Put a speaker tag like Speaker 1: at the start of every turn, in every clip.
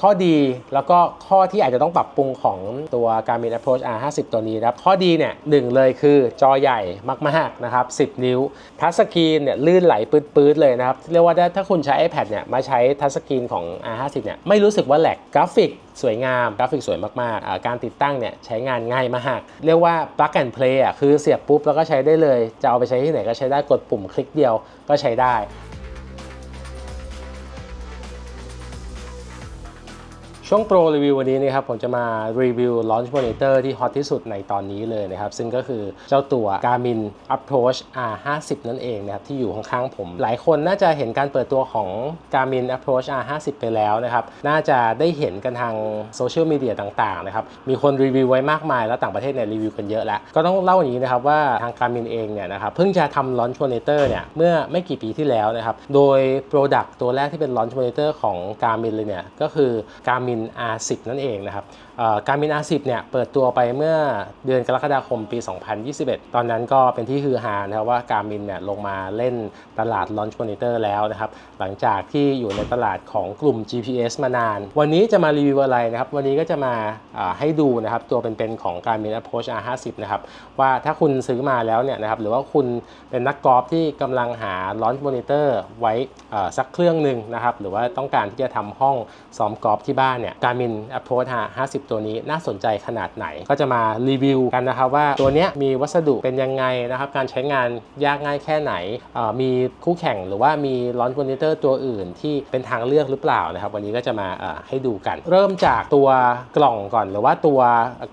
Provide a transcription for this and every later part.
Speaker 1: ข้อดีแล้วก็ข้อที่อาจจะต้องปรับปรุงของตัว Garmin Approach R50 ตัวนี้นะครับ ข้อดีเนี่ยหนึ่งเลยคือจอใหญ่มากๆนะครับ 10 นิ้ว ทัชสกรีนเนี่ยลื่นไหลปื๊ดๆเลยนะครับ เรียกว่าถ้าคุณใช้ iPad เนี่ยมาใช้ทัชสกรีนของ R50 เนี่ยไม่รู้สึกว่าแหลกกราฟิกสวยงาม กราฟิกสวยมากๆ การติดตั้งเนี่ยใช้งานง่ายมาก เรียกว่า plug and play อะคือเสียบปุ๊บแล้วก็ใช้ได้เลย จะเอาไปใช้ที่ไหนก็ใช้ได้กดปุ่มคลิกเดียวก็ใช้ได้ ช่วงโปรรีวิววันนี้นะครับผมจะมารีวิว Launch Monitor ที่ฮอตที่สุดในตอนนี้เลยนะครับ ซึ่งก็คือเจ้าตัว Garmin Approach R50 นั่นเองนะครับ ที่อยู่ข้างๆผม หลายคนน่าจะเห็นการเปิดตัวของ Garmin Approach R50 ไปแล้วนะครับ น่าจะได้เห็นกันทางโซเชียลมีเดียต่างๆนะครับ มีคนรีวิวไว้มากมาย แล้วต่างประเทศเนี่ยรีวิวกันเยอะแล้ว ก็ต้องเล่าอย่างนี้นะครับว่าทาง Garmin เองเนี่ยนะครับเพิ่งจะทำ Launch Monitor เนี่ยเมื่อไม่กี่ปีที่แล้วนะครับโดย Product ตัวแรกที่เป็น Launch Monitor ของ Garmin เลยเนี่ยก็คือ Garmin R10 นั่นเองนะครับ การมิน R10 เนี่ยเปิดตัวไปเมื่อเดือนกรกฎาคมปี 2021 ตอนนั้นก็เป็นที่ฮือฮานะครับว่าการมินเนี่ยลงมาเล่นตลาด Launch Monitor แล้วนะครับ หลังจากที่อยู่ในตลาดของกลุ่ม GPS มานาน วันนี้จะมารีวิวอะไรนะครับ วันนี้ก็จะมาให้ดูนะครับตัวเป็นๆของ Garmin Approach R50 นะครับ ว่าถ้าคุณซื้อมาแล้วเนี่ยนะครับหรือว่าคุณเป็นนักกอล์ฟที่กำลังหา Launch Monitor ไว้สักเครื่องหนึ่งนะครับหรือว่าต้องการที่จะทำห้องซ้อมกอล์ฟที่บ้านเนี่ย Garmin Approach R50 ตัวนี้น่าสนใจขนาดไหน ก็จะมารีวิวกันนะครับว่าตัวนี้มีวัสดุเป็นยังไงนะครับ การใช้งานยากง่ายแค่ไหน มีคู่แข่งหรือว่ามี Launch Monitor ตัวอื่นที่เป็นทางเลือกหรือเปล่านะครับ วันนี้ก็จะมาให้ดูกัน เริ่มจากตัวกล่องก่อนหรือว่าตัว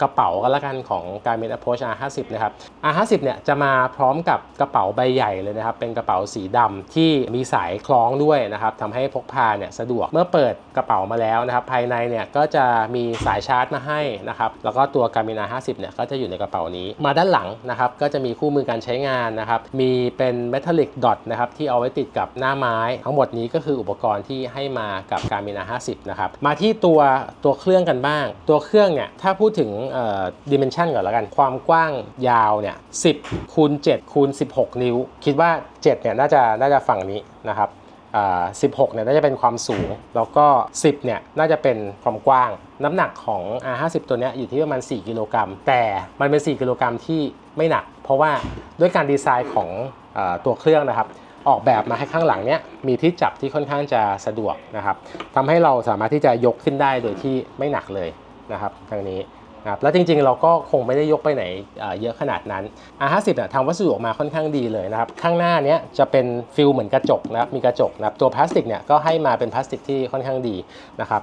Speaker 1: กระเป๋ากันละกันของ Garmin Approach R50 นะครับ R50 เนี่ยจะมาพร้อมกับกระเป๋าใบใหญ่เลยนะครับ เป็นกระเป๋าสีดำที่มีสายคล้องด้วยนะครับทำให้พกพาเนี่ยสะดวก เมื่อเปิดกระเป๋ามาแล้วนะครับ ภายในเนี่ยก็จะมีสายชาร์จมาให้นะครับแล้วก็ตัว Garmin R50 เนี่ยก็จะอยู่ในกระเป๋านี้ มาด้านหลังนะครับก็จะมีคู่มือการใช้งานนะครับมีเป็น metallic dot นะครับที่เอาไว้ติดกับหน้าไม้ ทั้งหมดนี้ก็คืออุปกรณ์ที่ให้มากับ Garmin R50 นะครับมาที่ตัวตัวเครื่องกันบ้าง ตัวเครื่องเนี่ยถ้าพูดถึงเอ่อ dimension ก่อนแล้วกันความกว้างยาวเนี่ย10คูณ7คูณ16 นิ้ว คิดว่า7เนี่ยน่าจะน่าจะฝั่งนี้นะครับ 16เนี่ยน่าจะเป็นความสูง แล้วก็ 10เนี่ยน่าจะเป็นความกว้าง น้ำหนักของ R50 ตัวนี้อยู่ที่ประมาณ 4 กิโลกรัม แต่มันเป็น 4 กิโลกรัมที่ไม่หนัก เพราะว่าด้วยการดีไซน์ของอตัวเครื่องนะครับ ออกแบบมาให้ข้างหลังเนี้ยมีที่จับที่ค่อนข้างจะสะดวกนะครับทำให้เราสามารถที่จะยกขึ้นได้โดยที่ไม่หนักเลยนะครับทางนี้ ครับแล้วจริงๆเราก็คงไม่ได้ยกไปไหนเยอะขนาดนั้น R50 เนี่ยทำวัสดุออกมาค่อนข้างดีเลยนะครับ ข้างหน้าเนี้ยจะเป็นฟิลเหมือนกระจกนะครับมีกระจกนะครับตัวพลาสติกเนี่ยก็ให้มาเป็นพลาสติกที่ค่อนข้างดีนะครับ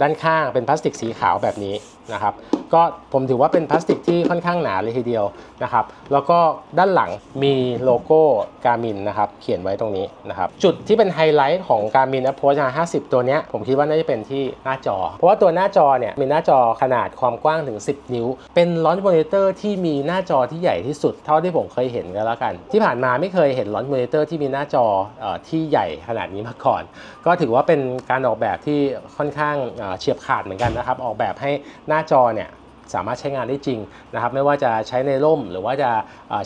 Speaker 1: ด้านข้างเป็นพลาสติกสีขาวแบบนี้นะครับก็ผมถือว่าเป็นพลาสติกที่ค่อนข้างหนาเลยทีเดียวนะครับแล้วก็ด้านหลังมีโลโก้ Garmin นะครับเขียนไว้ตรงนี้นะครับจุดที่เป็นไฮไลท์ของ Garmin Approach R50 ตัวนี้ผมคิดว่าน่าจะเป็นที่หน้าจอ เพราะว่าตัวหน้าจอเนี่ยมีหน้าจอขนาดความกว้างถึง 10 นิ้ว เป็น Launch Monitor ที่มีหน้าจอที่ใหญ่ที่สุดเท่าที่ผมเคยเห็นกันแล้วกัน ที่ผ่านมาไม่เคยเห็น Launch Monitor ที่มีหน้าจอออที่ใหญ่ขนาดนี้มาก่อน ก็ถือว่าเป็นการออกแบบที่ค่อนข้างเฉียบขาดเหมือนกันนะครับ ออกแบบให้หน้าจอเนี่ยสามารถใช้งานได้จริงนะครับ ไม่ว่าจะใช้ในร่มหรือว่าจะ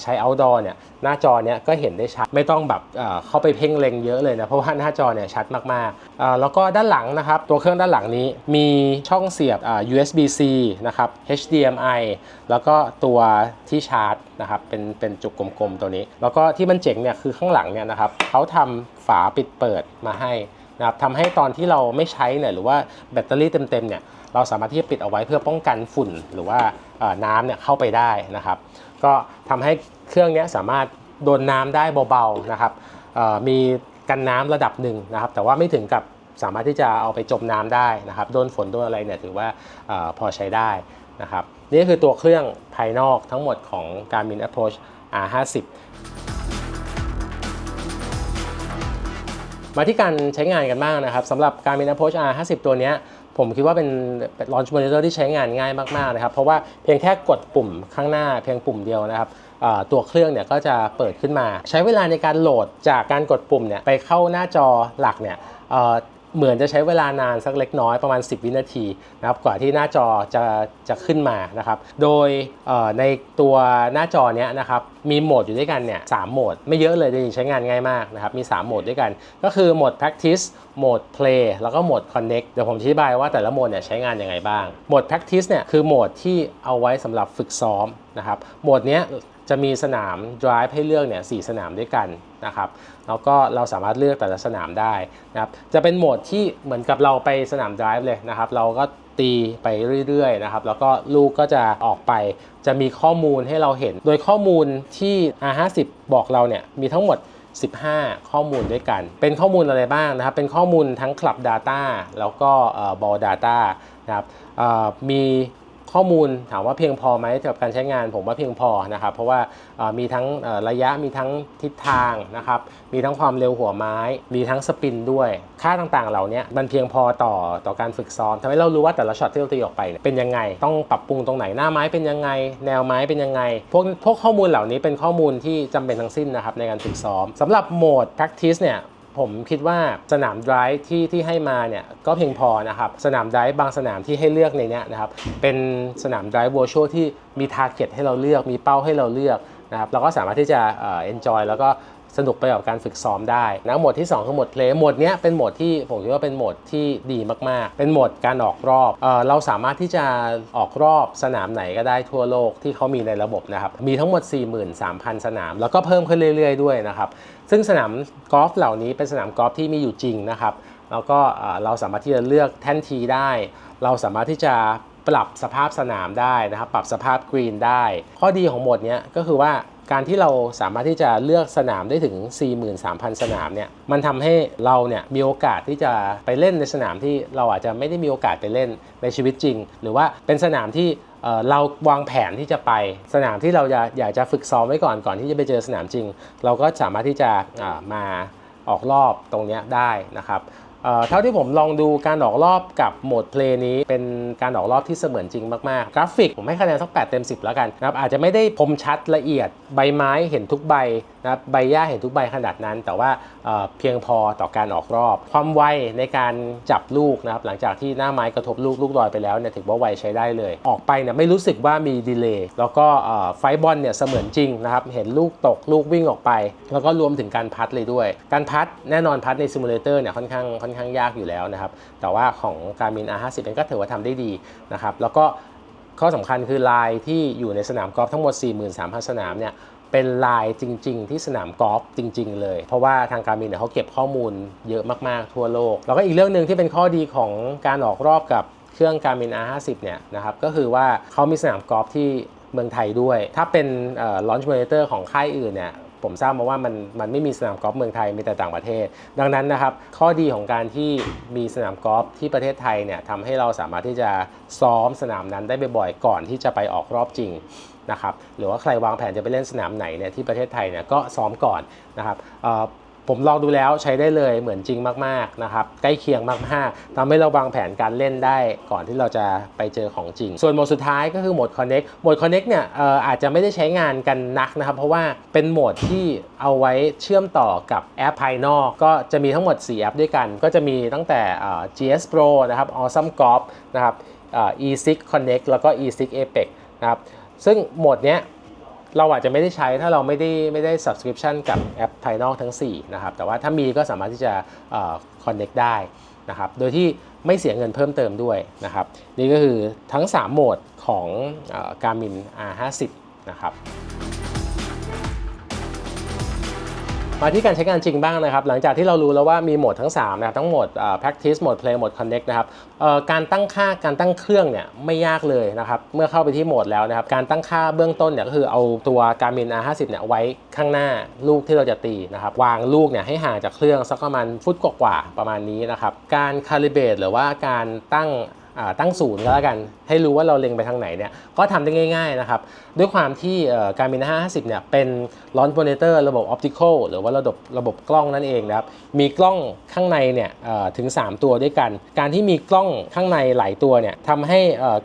Speaker 1: ใช้ outdoor เนี่ยหน้าจอเนี่ยก็เห็นได้ชัด ไม่ต้องแบบเข้าไปเพ่งเล็งเยอะเลยนะ เพราะว่าหน้าจอเนี่ยชัดมากๆ แล้วก็ด้านหลังนะครับ ตัวเครื่องด้านหลังนี้มีช่องเสียบ USB-C นะครับ HDMI แล้วก็ตัวที่ชาร์จนะครับเป็นเป็นจุกกลมๆตัวนี้ แล้วก็ที่มันเจ๋งเนี่ยคือข้างหลังเนี่ยนะครับเขาทำฝาปิดเปิดมาให้ นะครับทำให้ตอนที่เราไม่ใช้เนี่ยหรือว่าแบตเตอรี่เต็มๆเนี่ยเราสามารถที่จะปิดเอาไว้เพื่อป้องกันฝุ่นหรือว่าน้ำเนี่ยเข้าไปได้นะครับ ก็ทำให้เครื่องนี้สามารถโดนน้ำได้เบาๆนะครับมีกันน้ำระดับหนึ่งนะครับ แต่ว่าไม่ถึงกับสามารถที่จะเอาไปจมน้ำได้นะครับโดนฝนโดนอะไรเนี่ยถือว่าอพอใช้ได้นะครับนี่คือตัวเครื่องภายนอกทั้งหมดของ Garmin Approach R50 มาที่การใช้งานกันบ้างนะครับสำหรับ Garmin Approach R50 ตัวนี้ผมคิดว่าเป็น Launch Monitor ที่ใช้งานง่ายมากๆนะครับ เพราะว่าเพียงแค่กดปุ่มข้างหน้าเพียงปุ่มเดียวนะครับตัวเครื่องเนี่ยก็จะเปิดขึ้นมา ใช้เวลาในการโหลดจากการกดปุ่มเนี่ยไปเข้าหน้าจอหลักเนี่ย เหมือนจะใช้เวลานานสักเล็กน้อยประมาณ 10 วินาทีนะครับกว่าที่หน้าจอจะจะขึ้นมานะครับโดยในตัวหน้าจอเนี้ยนะครับมีโหมดอยู่ด้วยกันเนี่ยสามโหมด ไม่เยอะเลยจริงๆใช้งานง่ายมากนะครับมี 3 โหมดด้วยกัน ก็คือโหมด practice โหมด play แล้วก็โหมด connect เดี๋ยวผมอธิบายว่าแต่ละโหมดเนี่ยใช้งานยังไงบ้างโหมด practice เนี่ยคือโหมดที่เอาไว้สำหรับฝึกซ้อม นะครับโหมดนี้จะมีสนาม drive ให้เลือกเนี่ยสสนามด้วยกันนะครับแล้วก็เราสามารถเลือกแต่ละสนามได้นะครับจะเป็นโหมดที่เหมือนกับเราไปสนาม drive เลยนะครับ เราก็ตีไปเรื่อยๆนะครับแล้วก็ลูกก็จะออกไปจะมีข้อมูลให้เราเห็น โดยข้อมูลที่ R50 บอกเราเนี่ยมีทั้งหมด 15 ข้อมูลด้วยกัน เป็นข้อมูลอะไรบ้างนะครับ เป็นข้อมูลทั้ง Club Data แล้วก็ Ball Data นะครับมี ข้อมูลถามว่าเพียงพอไหมสำหรับการใช้งานผมว่าเพียงพอนะครับ เพราะว่ามีทั้งระยะมีทั้งทิศทางนะครับ มีทั้งความเร็วหัวไม้ มีทั้งสปินด้วย ค่าต่างๆ เหล่านี้มันเพียงพอต่อต่อการฝึกซ้อมทำให้เรารู้ว่าแต่ละช็อตที่เราตีออกไปเนี่ยเป็นยังไง ต้องปรับปรุงตรงไหนหน้าไม้เป็นยังไง แนวไม้เป็นยังไง พวกพวกข้อมูลเหล่านี้เป็นข้อมูลที่จำเป็นทั้งสิ้นนะครับในการฝึกซ้อมสำหรับโหมด practice เนี่ย ผมคิดว่าสนาม drive ที่ที่ให้มาเนี่ยก็เพียงพอนะครับ สนาม drive บางสนามที่ให้เลือกในเนี้ยนะครับ เป็นสนาม drive virtual ที่มี target ให้เราเลือก มีเป้าให้เราเลือกนะครับ เราก็สามารถที่จะเอ่อ enjoy แล้วก็สนุกไปกับการฝึกซ้อมได้นะหมดที่ 2 คือหมด play โหมดเนี้ยเป็นหมดที่ผมคิดว่าเป็นหมดที่ดีมากๆ เป็นหมดการออกรอบเออเราสามารถที่จะออกรอบสนามไหนก็ได้ทั่วโลกที่เขามีในระบบนะครับ มีทั้งหมด 43,000 สนาม แล้วก็เพิ่มขึ้นเรื่อยๆ ด้วยนะครับ ซึ่งสนามกอล์ฟเหล่านี้เป็นสนามกอล์ฟที่มีอยู่จริงนะครับ แล้วก็เราสามารถที่จะเลือกแท่นทีได้ เราสามารถที่จะปรับสภาพสนามได้นะครับ ปรับสภาพกรีนได้ ข้อดีของโหมดนี้ก็คือว่าการที่เราสามารถที่จะเลือกสนามได้ถึง 43,000 สนามเนี่ย มันทำให้เราเนี่ยมีโอกาสที่จะไปเล่นในสนามที่เราอาจจะไม่ได้มีโอกาสไปเล่นในชีวิตจริง หรือว่าเป็นสนามที่เราวางแผนที่จะไปสนามที่เราอยากอยากจะฝึกซ้อมไว้ก่อนก่อนที่จะไปเจอสนามจริง เราก็สามารถที่จะมาออกรอบตรงนี้ได้นะครับ เท่าที่ผมลองดูการออกรอบกับโหมดเพลย์นี้เป็นการออกรอบที่เสมือนจริงมาก ๆ กราฟิกผมให้คะแนนสัก8เต็ม 10 แล้วกันนะครับอาจจะไม่ได้คมชัดละเอียดใบไม้เห็นทุกใบนะครับใบหญ้าเห็นทุกใบขนาดนั้น แต่ว่าเเพียงพอต่อการออกรอบ ความไวในการจับลูกนะครับหลังจากที่หน้าไม้กระทบลูกลูกลอยไปแล้วเนี่ยถือว่าไวใช้ได้เลย ออกไปเนี่ยไม่รู้สึกว่ามีดีเลย์แล้วก็ไฟบอลเนี่ยเสมือนจริงนะครับเห็นลูกตกลูกวิ่งออกไป แล้วก็รวมถึงการพัดเลยด้วย การพัดแน่นอนพัดในซิมูเลเตอร์เนี่ยค่อนข้างค่อนข้างยากอยู่แล้วนะครับ แต่ว่าของการมิน R50 เองก็ถือว่าทำได้ดีนะครับ แล้วก็ข้อสำคัญคือลายที่อยู่ในสนามกอล์ฟทั้งหมด 43,000 สนามเนี่ยเป็นลายจริง ๆ ที่สนามกอล์ฟจริง ๆ เลย เพราะว่าทางการมินเนี่ยเขาเก็บข้อมูลเยอะมากๆทั่วโลก แล้วก็อีกเรื่องหนึ่งที่เป็นข้อดีของการออกรอบกับเครื่องการมิน R50 เนี่ยนะครับก็คือว่าเขามีสนามกอล์ฟที่เมืองไทยด้วย ถ้าเป็นลอนช์มอนิเตอร์ของค่ายอื่นเนี่ย ผมทราบมาว่ามันมันไม่มีสนามกอล์ฟเมืองไทยมีแต่ต่างประเทศ ดังนั้นนะครับข้อดีของการที่มีสนามกอล์ฟที่ประเทศไทยเนี่ยทำให้เราสามารถที่จะซ้อมสนามนั้นได้บ่อยๆก่อนที่จะไปออกรอบจริงนะครับหรือว่าใครวางแผนจะไปเล่นสนามไหนเนี่ยที่ประเทศไทยเนี่ยก็ซ้อมก่อนนะครับ ผมลองดูแล้วใช้ได้เลยเหมือนจริงมากๆนะครับใกล้เคียงมากๆทำให้เราวางแผนการเล่นได้ก่อนที่เราจะไปเจอของจริง ส่วนโหมดสุดท้ายก็คือโหมด Connect โหมด Connect เนี่ยอออาจจะไม่ได้ใช้งานกันนักนะครับเพราะว่าเป็นโหมดที่เอาไว้เชื่อมต่อกับแอปภายนอกก็จะมีทั้งหมด 4 แอปด้วยกัน ก็จะมีตั้งแต่ GS Pro นะครับ Awesome Golf นะครับเอ่อ E6 Connect แล้วก็ E6 Apex นะครับซึ่งโหมดเนี้ย เราอาจจะไม่ได้ใช้ถ้าเราไม่ได้ไม่ได้ subscription กับแอปภายนอกทั้ง 4 นะครับ แต่ว่าถ้ามีก็สามารถที่จะเอ่อ connect ได้นะครับ โดยที่ไม่เสียเงินเพิ่มเติมด้วยนะครับ นี่ก็คือทั้ง 3 โหมดของ Garmin R50 นะครับ มาที่การใช้งานจริงบ้างนะครับ หลังจากที่เรารู้แล้วว่ามีโหมดทั้ง3นะครับทั้งโหมด practice โหมด play โหมด connect นะครับการตั้งค่าการตั้งเครื่องเนี่ยไม่ยากเลยนะครับเมื่อเข้าไปที่โหมดแล้วนะครับการตั้งค่าเบื้องต้นเนี่ยก็คือเอาตัว Garmin R50 เนี่ยไว้ข้างหน้าลูกที่เราจะตีนะครับวางลูกเนี่ยให้ห่างจากเครื่องสักประมาณฟุตกว่าๆประมาณนี้นะครับการ calibrate หรือว่าการตั้ง ตั้งศูนย์ก็แล้วกัน ให้รู้ว่าเราเล็งไปทางไหนเนี่ยก็ทำได้ง่าย ๆนะครับ ด้วยความที่การมิน550เนี่ยเป็น launch monitor ระบบ optical หรือว่าระบบระบบกล้องนั่นเองนะครับมีกล้องข้างในเนี่ยถึง 3 ตัวด้วยกัน การที่มีกล้องข้างในหลายตัวเนี่ยทำให้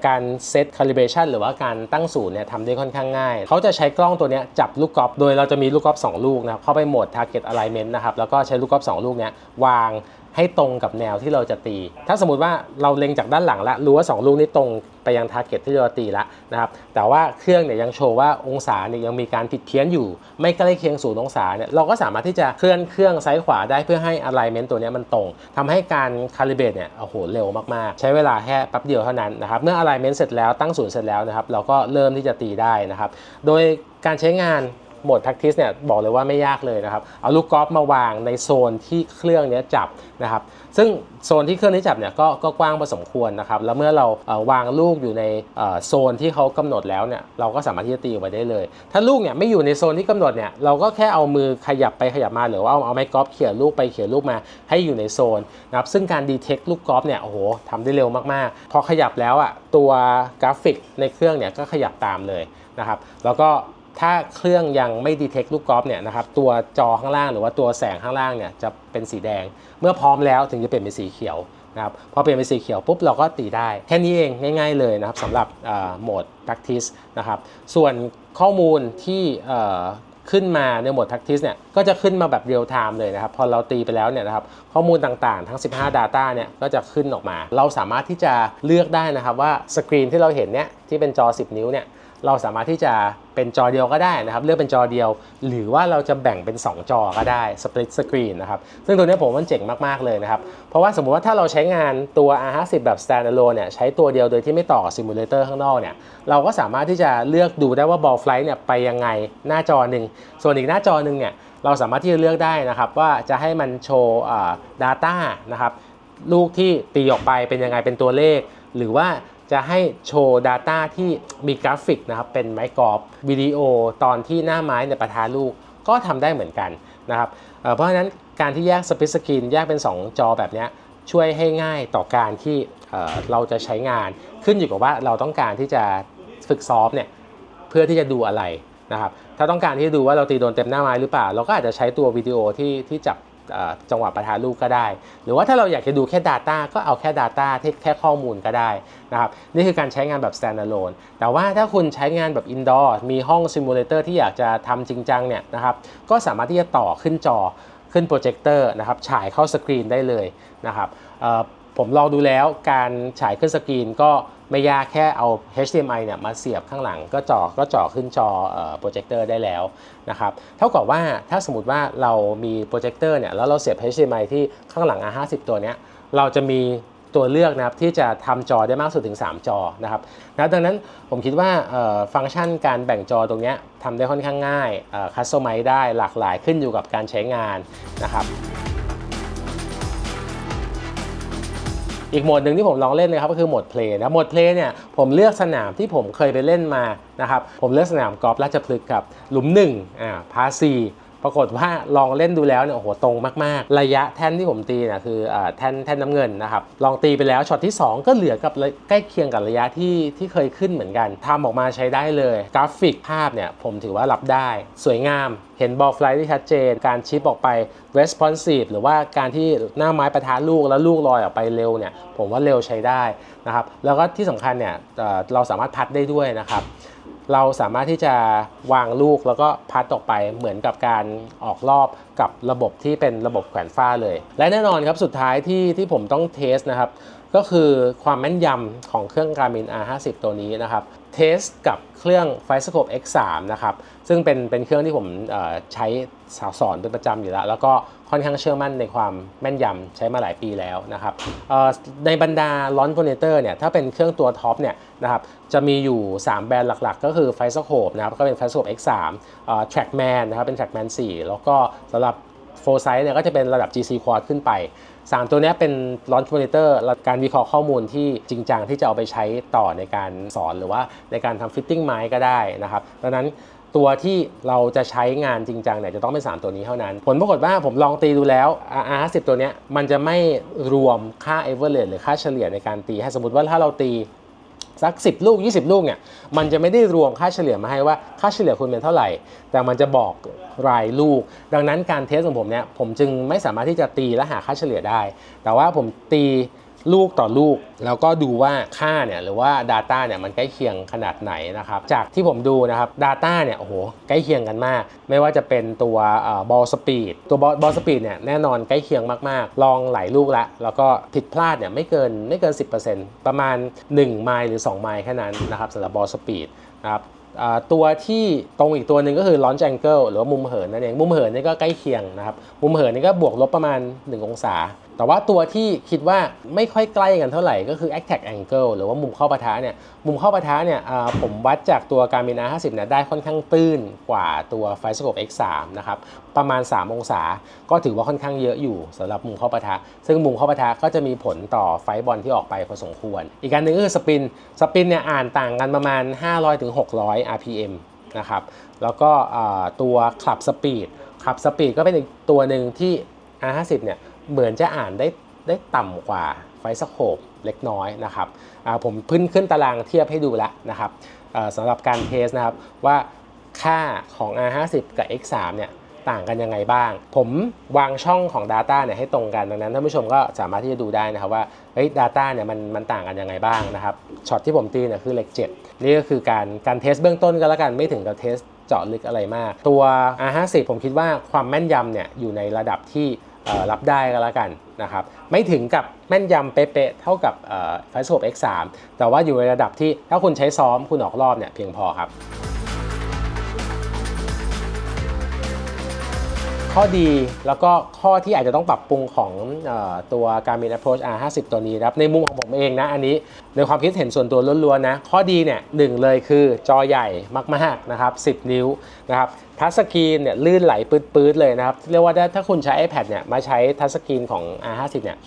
Speaker 1: การเซต calibration หรือว่าการตั้งศูนย์เนี่ยทำได้ค่อนข้างง่าย เขาจะใช้กล้องตัวนี้จับลูกกอล์ฟโดยเราจะมีลูกกอล์ฟ2ลูกนะครับเข้าไปโหมด target alignment นะครับแล้วก็ใช้ลูกกอล์ฟ2ลูกเนี้ยวาง ให้ตรงกับแนวที่เราจะตี ถ้าสมมติว่าเราเล็งจากด้านหลังแล้วรู้ว่า2ลูกนี้ตรงไปยังทาร์เก็ตที่เราจะตีแล้วนะครับ แต่ว่าเครื่องเนี่ยยังโชว์ว่าองศาเนี่ยยังมีการผิดเพี้ยนอยู่ ไม่ใกล้เคียงศูนย์องศาเนี่ยเราก็สามารถที่จะเคลื่อนเครื่องซ้ายขวาได้เพื่อให้ alignment ตัวนี้มันตรงทำให้การ calibrate เนี่ยโอ้โหเร็วมากๆ ใช้เวลาแค่แป๊บเดียวเท่านั้นนะครับ เมื่อ alignment เสร็จแล้วตั้งศูนย์เสร็จแล้วนะครับเราก็เริ่มที่จะตีได้นะครับ โดยการใช้งาน โหมด practice เนี่ยบอกเลยว่าไม่ยากเลยนะครับเอาลูกกอล์ฟมาวางในโซนที่เครื่องนี้จับนะครับซึ่งโซนที่เครื่องนี้จับเนี่ยก็ก็กว้างพอสมควรนะครับแล้วเมื่อเราวางลูกอยู่ในโซนที่เขากำหนดแล้วเนี่ยเราก็สามารถที่จะตีออกไปได้เลย ถ้าลูกเนี่ยไม่อยู่ในโซนที่กำหนดเนี่ยเราก็แค่เอามือขยับไปขยับมาหรือว่าเอาเอาไม้กอล์ฟเขี่ยลูกไปเขี่ยลูกมาให้อยู่ในโซนนะครับซึ่งการดีเทคลูกกอล์ฟเนี่ยโอ้โหทำได้เร็วมากๆ พอขยับแล้วอะตัวกราฟิกในเครื่องเนี่ยก็ขยับตามเลยนะครับแล้วก็ ถ้าเครื่องยังไม่ดีเทคลูกกอล์ฟเนี่ยนะครับตัวจอข้างล่างหรือว่าตัวแสงข้างล่างเนี่ยจะเป็นสีแดง เมื่อพร้อมแล้วถึงจะเปลี่ยนเป็นสีเขียวนะครับพอเปลี่ยนเป็นสีเขียวปุ๊บเราก็ตีได้ แค่นี้เองง่ายๆเลยนะครับสำหรับโหมด practice นะครับส่วนข้อมูลที่ขึ้นมาในโหมด practice เนี่ยก็จะขึ้นมาแบบ real time เลยนะครับพอเราตีไปแล้วเนี่ยนะครับข้อมูลต่างๆทั้ง 15 data เนี่ยก็จะขึ้นออกมา เราสามารถที่จะเลือกได้นะครับว่าสกรีนที่เราเห็นเนี่ยที่เป็นจอ 10 นิ้วเนี่ย เราสามารถที่จะเป็นจอเดียวก็ได้นะครับ เลือกเป็นจอเดียว หรือว่าเราจะแบ่งเป็น 2 จอก็ได้ split screen นะครับ ซึ่งตัวนี้ผมว่ามันเจ๋งมาก ๆ เลยนะครับ เพราะว่าสมมุติว่าถ้าเราใช้งานตัว R50 แบบ standalone เนี่ยใช้ตัวเดียวโดยที่ไม่ต่อ simulator ข้างนอกเนี่ยเราก็สามารถที่จะเลือกดูได้ว่า ball flight เนี่ยไปยังไงหน้าจอหนึ่งส่วนอีกหน้าจอหนึ่งเนี่ยเราสามารถที่จะเลือกได้นะครับว่าจะให้มันโชว์ data นะครับลูกที่ตีออกไปเป็นยังไงเป็นตัวเลข หรือว่า จะให้โชว์ Data ที่มีกราฟิกนะครับเป็นไม้กรอล์ฟวิดีโอตอนที่หน้าไม้ในยประทาลูกก็ทำได้เหมือนกันนะครับเเพราะฉะนั้นการที่แยกสปิสกรีนแยกเป็น 2 จอแบบนี้ช่วยให้ง่ายต่อการที่เอ่อเราจะใช้งาน ขึ้นอยู่กับว่าเราต้องการที่จะฝึกซ้อมเนี่ยเพื่อที่จะดูอะไรนะครับถ้าต้องการที่จะดูว่าเราตีโดนเต็มหน้าไม้หรือเปล่า เราก็อาจจะใช้ตัววิดีโอที่ที่จับ จังหวะประทาลูกก็ได้ หรือว่าถ้าเราอยากจะดูแค่ Data ก็เอาแค่ Data ที่แค่ข้อมูลก็ได้นะครับนี่คือการใช้งานแบบ standalone แต่ว่าถ้าคุณใช้งานแบบ indoor มีห้อง simulator ที่อยากจะทำจริงจังเนี่ยนะครับก็สามารถที่จะต่อขึ้นจอขึ้นโปรเจคเตอร์นะครับฉายเข้าสกรีนได้เลยนะครับผมลองดูแล้วการฉายขึ้นสกรีนก็ ไม่ยากแค่เอา HDMI เนี่ยมาเสียบข้างหลังก็จอก็จ่อขึ้นจอโปรเจคเตอร์ได้แล้วนะครับเท่ากับว่าถ้าสมมติว่าเรามีโปรเจคเตอร์เนี่ยแล้วเราเสียบ HDMI ที่ข้างหลัง R50 ตัวเนี้ยเราจะมีตัวเลือกนะครับที่จะทำจอได้มากสุดถึง 3 จอนะครับนะดังนั้นผมคิดว่าฟังก์ชันการแบ่งจอตรงนี้ทำได้ค่อนข้างง่ายคัสตอมไมได้หลากหลายขึ้นอยู่กับการใช้งานนะครับ อีกโหมดหนึ่งที่ผมลองเล่นนะครับก็คือโหมดเพลย์นะโหมดเพลย์เนี่ยผมเลือกสนามที่ผมเคยไปเล่นมานะครับผมเลือกสนามกอล์ฟราชพฤกษ์ครับหลุม1อ่าพาซี ปรากฏว่าลองเล่นดูแล้วเนี่ยโอ้โหตรงมากๆ ระยะแท่นที่ผมตีนี่ยคืออแท่นแท่นน้ำเงินนะครับลองตีไปแล้วช็อตที่ 2 ก็เหลือกับใกล้เคียงกับระยะที่ที่เคยขึ้นเหมือนกันทำออกมาใช้ได้เลย กราฟิกภาพเนี่ยผมถือว่ารับได้ สวยงาม เห็นบอลไฟล์ที่ชัดเจน การชิปออกไป responsive หรือว่าการที่หน้าไม้ประทะลูกแล้วลูกลอยออกไปเร็วเนี่ยผมว่าเร็วใช้ได้นะครับแล้วก็ที่สำคัญเนี่ยเราสามารถพัดได้ด้วยนะครับ เราสามารถที่จะวางลูกแล้วก็พัดออกไปเหมือนกับการออกรอบกับระบบที่เป็นระบบแขวนฟ้าเลย และแน่นอนครับสุดท้ายที่ที่ผมต้องเทสนะครับก็คือความแม่นยำของเครื่อง Garmin R50 ตัวนี้นะครับ เทสกับเครื่อง f i s c o p e X3 นะครับ ซึ่งเป็นเป็นเครื่องที่ผมใช้สอนเป็นประจำอยู่แล้ว แล้วก็ค่อนข้างเชื่อมั่นในความแม่นยำใช้มาหลายปีแล้วนะครับในบรรดา Launch Monitor เนี่ยถ้าเป็นเครื่องตัวท็อปเนี่ยนะครับจะมีอยู่ 3 แบรนด์หลักๆ ก็คือ f i s c o p e นะครับก็เป็น f i s c o p e X3 Trackman นะครับเป็น Trackman 4 แล้วก็สำหรับ โฟร์ไซส์เนี่ยก็จะเป็นระดับ GC Quad ขึ้นไป 3 ตัวนี้เป็น Launch Monitor และการวิเคราะห์ข้อมูลที่จริงจังที่จะเอาไปใช้ต่อในการสอนหรือว่าในการทำฟิตติ้งไม้ก็ได้นะครับดังนั้นตัวที่เราจะใช้งานจริงจังเนี่ยจะต้องเป็น 3 ตัวนี้เท่านั้น ผลปรากฏว่าผมลองตีดูแล้ว R50 ตัวเนี้ยมันจะไม่รวมค่า average หรือค่าเฉลี่ยในการตี ให้สมมติว่าถ้าเราตี สัก 10 ลูก 20 ลูกเนี่ยมันจะไม่ได้รวมค่าเฉลี่ยมาให้ว่าค่าเฉลี่ยคุณเป็นเท่าไหร่ แต่มันจะบอกรายลูก ดังนั้นการเทสของผมเนี่ยผมจึงไม่สามารถที่จะตีและหาค่าเฉลี่ยได้ แต่ว่าผมตี ลูกต่อลูก แล้วก็ดูว่าค่าเนี่ยหรือว่า Data เนี่ยมันใกล้เคียงขนาดไหนนะครับ จากที่ผมดูนะครับ Data เนี่ยโอ้โหใกล้เคียงกันมาก ไม่ว่าจะเป็นตัวบอลสปีดตัวบอลสปีดเนี่ยแน่นอนใกล้เคียงมากๆ ลองหลายลูกแล้วแล้วก็ผิดพลาดเนี่ยไม่เกินไม่เกิน 10%ประมาณ 1 ไมล์หรือ 2 ไมล์แค่นั้นนะครับสำหรับบอลสปีดนะครับตัวที่ตรงอีกตัวหนึ่งก็คือ launch angle หรือว่ามุมเหินนั่นเอง มุมเหินนี่ก็ใกล้เคียงนะครับ มุมเหินนี่ก็บวกลบประมาณ 1 องศา แต่ว่าตัวที่คิดว่าไม่ค่อยใกล้กันเท่าไหร่ก็คือ attack angle หรือว่ามุมเข้าปะทะเนี่ยมุมเข้าปะทะเนี่ยผมวัดจากตัว Garmin R50 เนี่ยได้ค่อนข้างตื้นกว่าตัว f i r e Scope X3 นะครับประมาณ 3 องศา ก็ถือว่าค่อนข้างเยอะอยู่สำหรับมุมเข้าปะทะ ซึ่งมุมเข้าปะทะก็จะมีผลต่อไฟบอลที่ออกไปพอสมควร อีกการหนึ่งก็คือสปินสปินเนี่ยอ่านต่างกันประมาณ 500-600 RPM นะครับแล้วก็ตัวคลับสปีดคลับสปีดก็เป็นอีกตัวหนึ่งที่ R50 เนี่ย เหมือนจะอ่านได้ได้ต่ำกว่าไฟสโคปเล็กน้อยนะครับผมพื้นขึ้นตารางเทียบให้ดูแล้วนะครับสำหรับการเทสนะครับว่าค่าของ R50 กับ X3 เนี่ยต่างกันยังไงบ้าง ผมวางช่องของ Data เนี่ยให้ตรงกันดังนั้นท่านผู้ชมก็สามารถที่จะดูได้นะครับว่าเฮ้ย Data เนี่ยมันมันต่างกันยังไงบ้างนะครับช็อตที่ผมตีเนี่ยคือเลข7นี่ก็คือการการเทสเบื้องต้นก็แล้วกันไม่ถึงกับเทสเจาะลึกอะไรมาก ตัว R50 ผมคิดว่าความแม่นยำเนี่ยอยู่ในระดับที่ รับได้ก็แล้วกันนะครับไม่ถึงกับแม่นยำเป๊ะๆเท่ากับไฟโซบ X3 แต่ว่าอยู่ในระดับที่ถ้าคุณใช้ซ้อมคุณออกรอบเนี่ยเพียงพอครับ ข้อดีแล้วก็ข้อที่อาจจะต้องปรับปรุงของอตัว Garmin Approach R50 ตัวนี้นะครับในมุมของผมเองนะอันนี้ในความคิดเห็นส่วนตัวล้วนๆนะข้อดีเนี่ยหนึ่งเลยคือจอใหญ่มากๆนะครับ 10 นิ้วนะครับทัชสกรีนเนี่ยลื่นไหลปื๊ดๆเลยนะครับ เรียกว่าถ้าถ้าคุณใช้ iPad เนี่ยมาใช้ทัชสกรีนของ R50 เนี่ย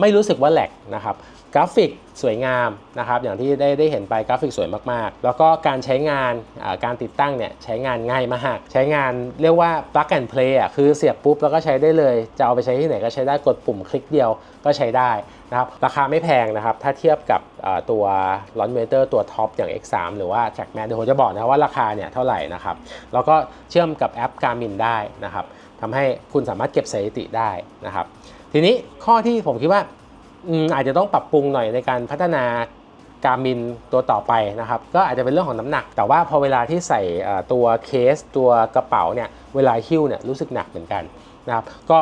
Speaker 1: ไม่รู้สึกว่าแหลกนะครับ กราฟิกสวยงามนะครับอย่างที่ได้ได้เห็นไปกราฟิกสวยมากๆ แล้วก็การใช้งานาการติดตั้งเนี่ยใช้งานง่ายมาก ใช้งานเรียกว่า plug and play อะคือเสียบปุ๊บแล้วก็ใช้ได้เลย จะเอาไปใช้ที่ไหนก็ใช้ได้กดปุ่มคลิกเดียวก็ใช้ได้นะครับราคาไม่แพงนะครับถ้าเทียบกับตัว launch monitor ตัวท็อปอย่าง X3 หรือว่า trackman เดี๋ยวผมจะบอกนะว่าราคาเนี่ยเท่าไหร่นะครับแล้วก็เชื่อมกับแอป Garmin ได้นะครับทำให้คุณสามารถเก็บสถิติได้นะครับทีนี้ข้อที่ผมคิดว่า อาจจะต้องปรับปรุงหน่อยในการพัฒนาการมินตัวต่อไปนะครับ ก็อาจจะเป็นเรื่องของน้ำหนัก แต่ว่าพอเวลาที่ใส่ตัวเคสตัวกระเป๋าเนี่ยเวลาหิ้วเนี่ยรู้สึกหนักเหมือนกันนะครับก็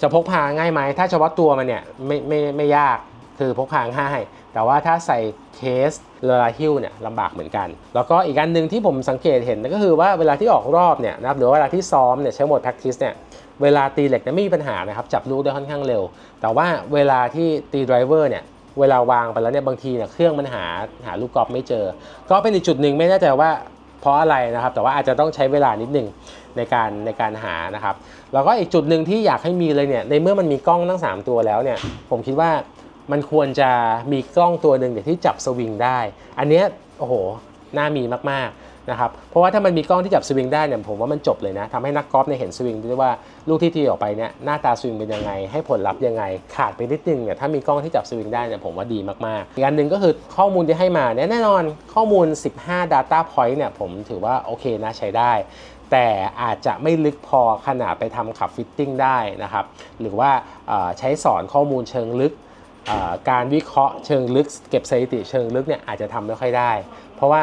Speaker 1: จะพกพาง่ายไหมถ้าเฉพาะตัวมันเนี่ยไม่ไม่ไม่ยากคือพกพาง่ายแต่ว่าถ้าใส่เคสเวลาหิ้วเนี่ยลำบากเหมือนกัน แล้วก็อีกอันหนึ่งที่ผมสังเกตเห็นก็คือว่าเวลาที่ออกรอบเนี่ยนะครับหรือเวลาที่ซ้อมเนี่ยใช้โหมด practice เนี่ย เวลาตีเหล็กเนี่ยไม่มีปัญหานะครับจับลูกได้ค่อนข้างเร็ว แต่ว่าเวลาที่ตีไดรเวอร์เนี่ยเวลาวางไปแล้วเนี่ยบางทีเนี่ยเครื่องมันหาหาลูกกอล์ฟไม่เจอ ก็เป็นอีกจุดหนึ่งไม่แน่ใจว่าเพราะอะไรนะครับ แต่ว่าอาจจะต้องใช้เวลานิดหนึ่งในการในการหานะครับ แล้วก็อีกจุดหนึ่งที่อยากให้มีเลยเนี่ยในเมื่อมันมีกล้องทั้ง 3 ตัวแล้วเนี่ยผมคิดว่ามันควรจะมีกล้องตัวหนึ่งเดี๋ยวที่จับสวิงได้ อันเนี้ยโอ้โหน่ามีมากๆ นะครับเพราะว่าถ้ามันมีกล้องที่จับสวิงได้เนี่ยผมว่ามันจบเลยนะทำให้นักกอล์ฟเนี่ยเห็นสวิงด้วยว่าลูกที่ตีออกไปเนี่ยหน้าตาสวิงเป็นยังไง ให้ผลลัพธ์ยังไง ขาดไปนิดนึงเนี่ยถ้ามีกล้องที่จับสวิงได้เนี่ยผมว่าดีมากๆอีกอันหนึ่งก็คือข้อมูลที่ให้มาเนี่ยแน่นอนข้อมูล 15 Data Point เนี่ยผมถือว่าโอเคนะใช้ได้แต่อาจจะไม่ลึกพอขนาดไปทำขับฟิตติ้งได้นะครับ หรือว่าใช้สอนข้อมูลเชิงลึก การวิเคราะห์เชิงลึก เก็บสถิติเชิงลึกเนี่ยอาจจะทำไม่ค่อยได้ เพราะว่า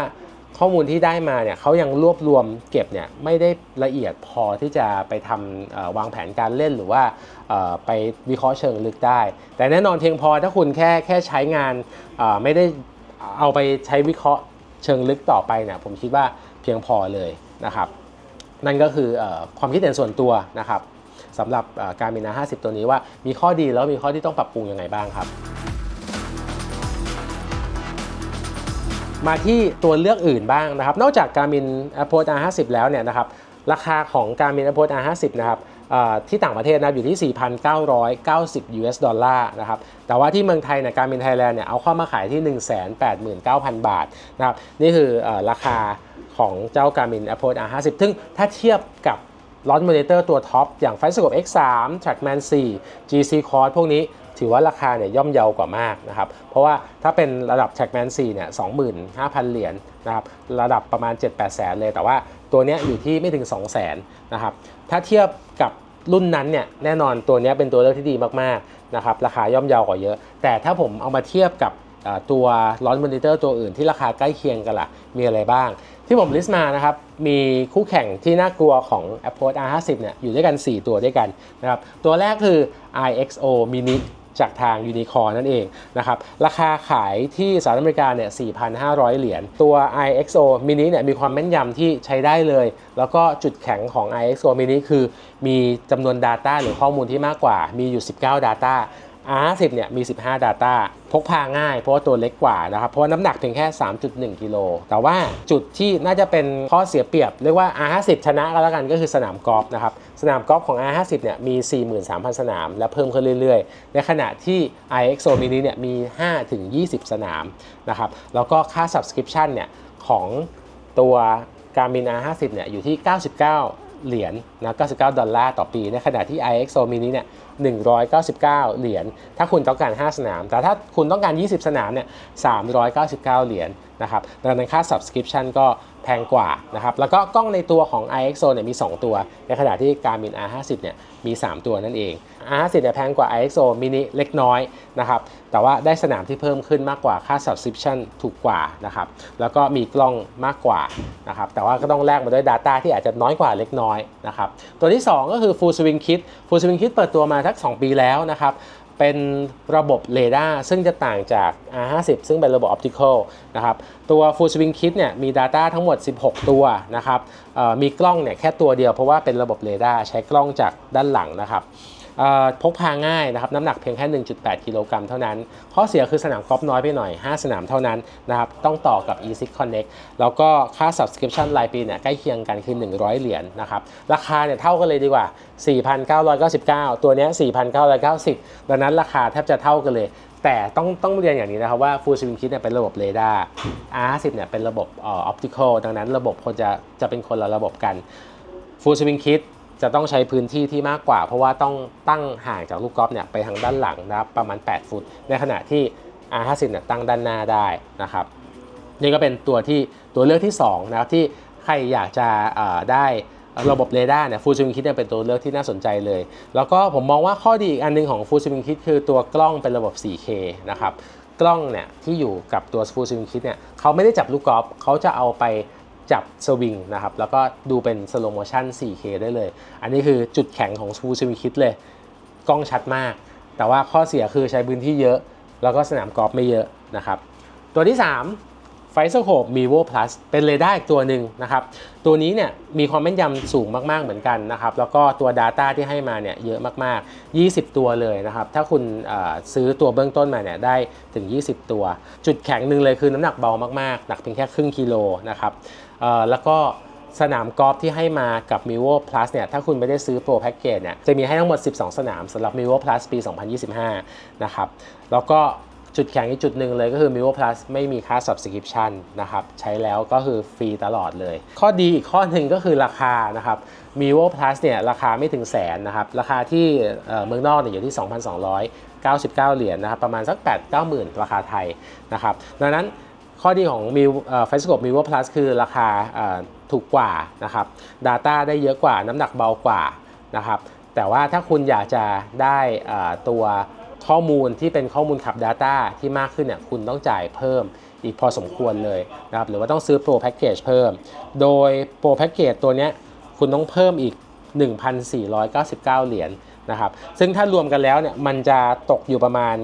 Speaker 1: ข้อมูลที่ได้มาเนี่ยเขายังรวบรวมเก็บเนี่ยไม่ได้ละเอียดพอที่จะไปทำวางแผนการเล่นหรือว่าไปวิเคราะห์เชิงลึกได้ แต่แน่นอนเพียงพอถ้าคุณแค่แค่ใช้งานไม่ได้เอาไปใช้วิเคราะห์เชิงลึกต่อไปเนี่ยผมคิดว่าเพียงพอเลยนะครับ นั่นก็คืออความคิดเห็นส่วนตัวนะครับสำหรับการมินา50 ตัวนี้ว่ามีข้อดีแล้วมีข้อที่ต้องปรับปรุงยังไงบ้างครับ มาที่ตัวเลือกอื่นบ้างนะครับ นอกจาก Garmin Approach R50 แล้วเนี่ยนะครับราคาของ Garmin Approach R50 นะครับที่ต่างประเทศนะอยู่ที่ 4,990 US ดอลลาร์นะครับ แต่ว่าที่เมืองไทยเนี่ย Garmin Thailand เนี่ยเอาเข้ามาขายที่ 189,000 บาทนะครับ นี่คืออราคาของเจ้า Garmin Approach R50 ซึ่งถ้าเทียบกับ Launch Monitor ตัวท็อป อย่าง f i g h t Scope X3 Trackman 4 GC Cord พวกนี้ ถือว่าราคาเนี่ยย่อมเยาวกว่ามากนะครับ เพราะว่าถ้าเป็นระดับ Trackman 4เนี่ย25,000 เหรียญนะครับ ระดับประมาณ 7-8 แสนเลย แต่ว่าตัวนี้อยู่ที่ไม่ถึง 2 0 0 0 0 0นะครับ ถ้าเทียบกับรุ่นนั้นเนี่ยแน่นอนตัวนี้เป็นตัวเลือกที่ดีมากๆนะครับ ราคาย่อมเยาวกว่าเยอะ แต่ถ้าผมเอามาเทียบกับตัวร้อนมอนิเตอร์ตัวอื่นที่ราคาใกล้เคียงกันล่ะ มีอะไรบ้าง ที่ผมลิสต์มานะครับ มีคู่แข่งที่น่ากลัวของ Apple R50 เนี่ยอยู่ด้วยกัน 4 ตัวด้วยกันนะครับ ตัวแรกคือ iXO Mini จากทาง Unicorn นั่นเองนะครับราคาขายที่สหรัฐอเมริกาเนี่ย 4,500 เหรียญ ตัว iXO Mini เนี่ยมีความแม่นยำที่ใช้ได้เลย แล้วก็จุดแข็งของ iXO Mini คือมีจำนวน Data หรือข้อมูลที่มากกว่า มีอยู่ 19 Data R50 เนี่ยมี 15 Data พกพาง่ายเพราะว่าตัวเล็กกว่านะครับ เพราะว่าน้ำหนักเพียงแค่ 3.1 กิโล แต่ว่าจุดที่น่าจะเป็นข้อเสียเปรียบ เรียกว่า R50 ชนะก็แล้วกันก็คือสนามกอล์ฟนะครับ สนามกอล์ฟของ R50 เนี่ยมี 43,000 สนาม และเพิ่มขึ้นเรื่อยๆ ในขณะที่ iXO Mini เนี่ยมี 5-20 สนามนะครับแล้วก็ค่า subscription เนี่ยของตัว Garmin R50 เนี่ยอยู่ที่ 99 เหรียญนะ99 ดอลลาร์ต่อปี ในขณะที่ iXO Mini เนี่ย199 เหรียญ ถ้าคุณต้องการ 5 สนาม แต่ถ้าคุณต้องการ 20 สนามเนี่ย399 เหรียญ นะครับดังนั้นค่า subscription ก็แพงกว่านะครับแล้วก็กล้องในตัวของ iXO เนี่ยมี 2 ตัว ในขณะที่ Garmin R50 เนี่ยมี 3 ตัวนั่นเอง R50 เนี่ยแพงกว่า iXO mini เล็กน้อยนะครับแต่ว่าได้สนามที่เพิ่มขึ้นมากกว่าค่า subscription ถูกกว่านะครับแล้วก็มีกล้องมากกว่านะครับแต่ว่าก็ต้องแลกมาด้วย Data ที่อาจจะน้อยกว่าเล็กน้อยนะครับตัวที่ 2 ก็คือ Full Swing Kit Full Swing Kit เปิดตัวมาทัก 2 ปีแล้วนะครับ เป็นระบบเรดาร์ซึ่งจะต่างจาก R50 ซึ่งเป็นระบบออปติคอลนะครับตัว Full Swing Kit เนี่ยมี Data ทั้งหมด 16 ตัวนะครับมีกล้องเนี่ยแค่ตัวเดียวเพราะว่าเป็นระบบเรดาร์ใช้กล้องจากด้านหลังนะครับ พกพาง่ายนะครับน้ำหนักเพียงแค่ 1.8 กิโลกรัมเท่านั้น ข้อเสียคือสนามกอล์ฟน้อยไปหน่อย 5 สนามเท่านั้นนะครับต้องต่อกับ eSIG Connect แล้วก็ค่า subscription รายปีเนี่ยใกล้เคียงกันคือ 100 เหรียญนะครับราคาเนี่ยเท่ากันเลยดีกว่า 4,999 ตัวเนี้ย4,990 ดังนั้นราคาแทบจะเท่ากันเลยแต่ต้องต้องเรียนอย่างนี้นะครับว่า Full Swing Kit เนี่ยเป็นระบบเรดาร์ R50 เนี่ยเป็นระบบออ optical ดังนั้นระบบคนจะจะเป็นคนละระบบกัน Full Swing Kit จะต้องใช้พื้นที่ที่มากกว่า เพราะว่าต้องตั้งห่างจากลูกกอล์ฟเนี่ยไปทางด้านหลังนะครับประมาณ 8 ฟุต ในขณะที่ R50 เนี่ยตั้งด้านหน้าได้นะครับนี่ก็เป็นตัวที่ตัวเลือกที่2นะครับที่ใครอยากจะได้ระบบเรดาร์เนี่ยฟูจิมิคิดเนี่ยเป็นตัวเลือกที่น่าสนใจเลย แล้วก็ผมมองว่าข้อดีอีกอันหนึงของฟูจิมิคิดคือตัวกล้องเป็นระบบ 4K นะครับกล้องเนี่ยที่อยู่กับตัวฟูจิมิคิดเนี่ยเขาไม่ได้จับลูกกอล์ฟเขาจะเอาไป จับสวิงนะครับ แล้วก็ดูเป็นสโลโมชัน 4K ได้เลย อันนี้คือจุดแข็งของฟูจิมิคิดเลย กล้องชัดมาก แต่ว่าข้อเสียคือใช้พื้นที่เยอะ แล้วก็สนามกอล์ฟไม่เยอะนะครับ ตัวที่ 3 ไฟโซโคป Mivo Plus เป็นเรดาร์อีกตัวหนึ่งนะครับ ตัวนี้เนี่ยมีความแม่นยำสูงมาก ๆ เหมือนกันนะครับ แล้วก็ตัว Data ที่ให้มาเนี่ยเยอะมาก ๆ 20 ตัวเลยนะครับ ถ้าคุณซื้อตัวเบื้องต้นมาเนี่ยได้ถึง 20 ตัว จุดแข็งหนึ่งเลยคือน้ำหนักเบามาก ๆ หนักเพียงแค่ครึ่งกิโลนะครับ แล้วก็สนามกอล์ฟที่ให้มากับ m i v o Plus เนี่ย ถ้าคุณไม่ได้ซื้อโปรแพ็กเกจเนี่ย จะมีให้ทั้งหมด 12 สนามสำหรับ m i v o Plus ปี 2025 นะครับ แล้วก็จุดแข็งอีกจุดหนึ่งเลยก็คือ m i v o Plus ไม่มีค่า subscription นะครับ ใช้แล้วก็คือฟรีตลอดเลย ข้อดีอีกข้อหนึ่งก็คือราคานะครับ m i v o Plus เนี่ย ราคาไม่ถึงแสนนะครับ ราคาที่เมืองนอกเนี่ยอยู่ที่ 2,299 เหรียญนะครับ ประมาณสัก 8-9หมื่นราคาไทยนะครับ ดังนั้น ข้อดีของมิวไฟสโคปมิวเวอร์พลัสคือราคาถูกกว่านะครับ Data ได้เยอะกว่าน้ำหนักเบากว่านะครับแต่ว่าถ้าคุณอยากจะได้อ่อตัวข้อมูลที่เป็นข้อมูลขับ Data ที่มากขึ้นเนี่ยคุณต้องจ่ายเพิ่มอีกพอสมควรเลยนะครับหรือว่าต้องซื้อโปรแพ็กเกจเพิ่ม โดยโปรแพ็กเกจตัวเนี้ยคุณต้องเพิ่มอีก 1,499 เหรียญนะครับซึ่งถ้ารวมกันแล้วเนี่ยมันจะตกอยู่ประมาณ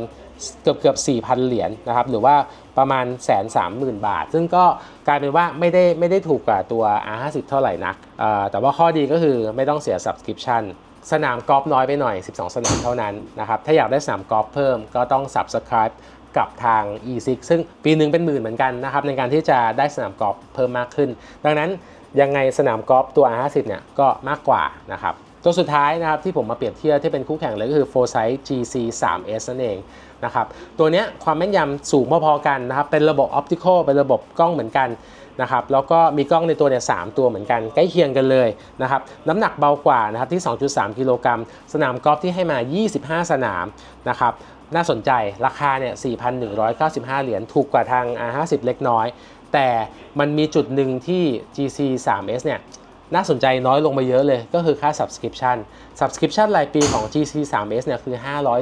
Speaker 1: เกือบเกือบ4,000 เหรียญนะครับหรือว่าประมาณแสนสามหมื่นบาท ซึ่งก็กลายเป็นว่าไม่ได้ไม่ได้ถูกกว่าตัว R50 เท่าไหร่นักแต่ว่าข้อดีก็คือไม่ต้องเสีย subscription สนามกอล์ฟน้อยไปหน่อย 12 สนามเท่านั้นนะครับถ้าอยากได้สนามกอล์ฟเพิ่มก็ต้อง subscribe กับทาง eSIG ซึ่งปีหนึ่งเป็นหมื่นเหมือนกันนะครับในการที่จะได้สนามกอล์ฟเพิ่มมากขึ้น ดังนั้นยังไงสนามกอล์ฟตัว R50 เนี่ยก็มากกว่านะครับตัวสุดท้ายนะครับที่ผมมาเปรียบเทียบที่เป็นคู่แข่งเลยก็คือ Foresight GC 3S นั่นเอง นะครับตัวนี้ความแม่นยำสูงพอๆกันนะครับเป็นระบบ Optical เป็นระบบกล้องเหมือนกันนะครับแล้วก็มีกล้องในตัวเนี่ยสามตัวเหมือนกันใกล้เคียงกันเลยนะครับน้ำหนักเบากว่านะครับที่ 2.3 กิโลกรัมสนามกอล์ฟที่ให้มา 25 สนามนะครับน่าสนใจราคาเนี่ย 4,195 เหรียญถูกกว่าทาง R50 เล็กน้อย แต่มันมีจุดหนึ่งที่ GC 3S เนี่ย น่าสนใจน้อยลงมาเยอะเลยก็คือค่า subscription subscription รายปีของ GC 3S เนี่ยคือ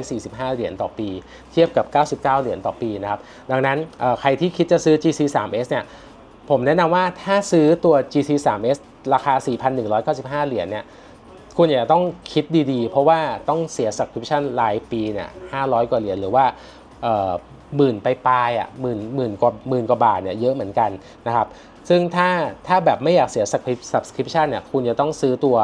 Speaker 1: 545 เหรียญต่อปี เทียบกับ 99 เหรียญต่อปีนะครับ ดังนั้นใครที่คิดจะซื้อ GC 3S เนี่ยผมแนะนำว่าถ้าซื้อตัว GC 3S ราคา 4,195 เหรียญเนี่ยคุณอย่าต้องคิดดีๆ เพราะว่าต้องเสีย subscription รายปีเนี่ย500 กว่าเหรียญหรือว่าหมื่นไปปลายๆอะหมื่นหมื่นกว่าหมื่นกว่าบาทเนี่ยเยอะเหมือนกันนะครับ ซึ่งถ้าถ้าแบบไม่อยากเสีย subscription เนี่ยคุณจะต้องซื้อตัว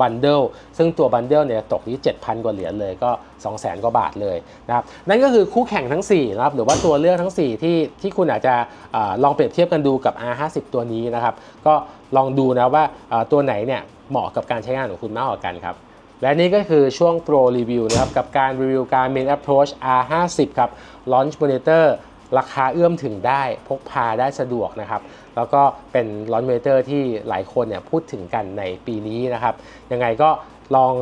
Speaker 1: bundle ซึ่งตัว bundle เนี่ยตกที่ 7,000 กว่าเหรียญเลยก็ 200,000 กว่าบาทเลยนะครับนั่นก็คือคู่แข่งทั้ง4นะครับหรือว่าตัวเลือกทั้ง 4 ที่ที่คุณอาจจะอลองเปรียบเทียบกันดูกับ R50 ตัวนี้นะครับ ก็ลองดูนะว่าตัวไหนเนี่ยเหมาะกับการใช้งานของคุณมากกว่ากันครับและนี่ก็คือช่วง Pro Review นะครับกับการรีวิวการ Main Approach R50 ครับ Launch Monitor ราคาเอื้อมถึงได้พกพาได้สะดวกนะครับ แล้วก็เป็น Launch Monitor ที่หลายคนเนี่ยพูดถึงกันในปีนี้นะครับ ยังไงก็ลอง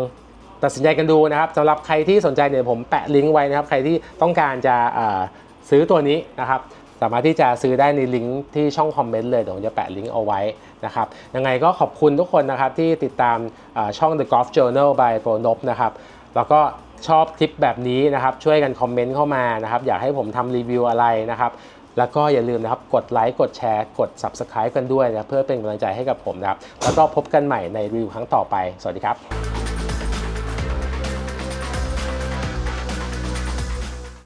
Speaker 1: ตัดสินใจกันดูนะครับสำหรับใครที่สนใจเนี่ยผมแปะลิงก์ไว้นะครับ ใครที่ต้องการจะซื้อตัวนี้นะครับสามารถที่จะซื้อได้ในลิงก์ที่ช่องคอมเมนต์เลยเดี๋ยวผมจะแปะลิงก์เอาไว้นะครับยังไงก็ขอบคุณทุกคนนะครับที่ติดตามช่อง The Golf Journal by Pro n o b นะครับแล้วก็ ชอบคลิปแบบนี้นะครับ ช่วยกันคอมเมนต์เข้ามานะครับ อยากให้ผมทำรีวิวอะไรนะครับ แล้วก็อย่าลืมนะครับกดไลค์กดแชร์กด Subscribe กันด้วยนะเพื่อเป็นกำลังใจให้กับผมนะครับ แล้วก็พบกันใหม่ในรีวิวครั้งต่อไป สวัสดีครับ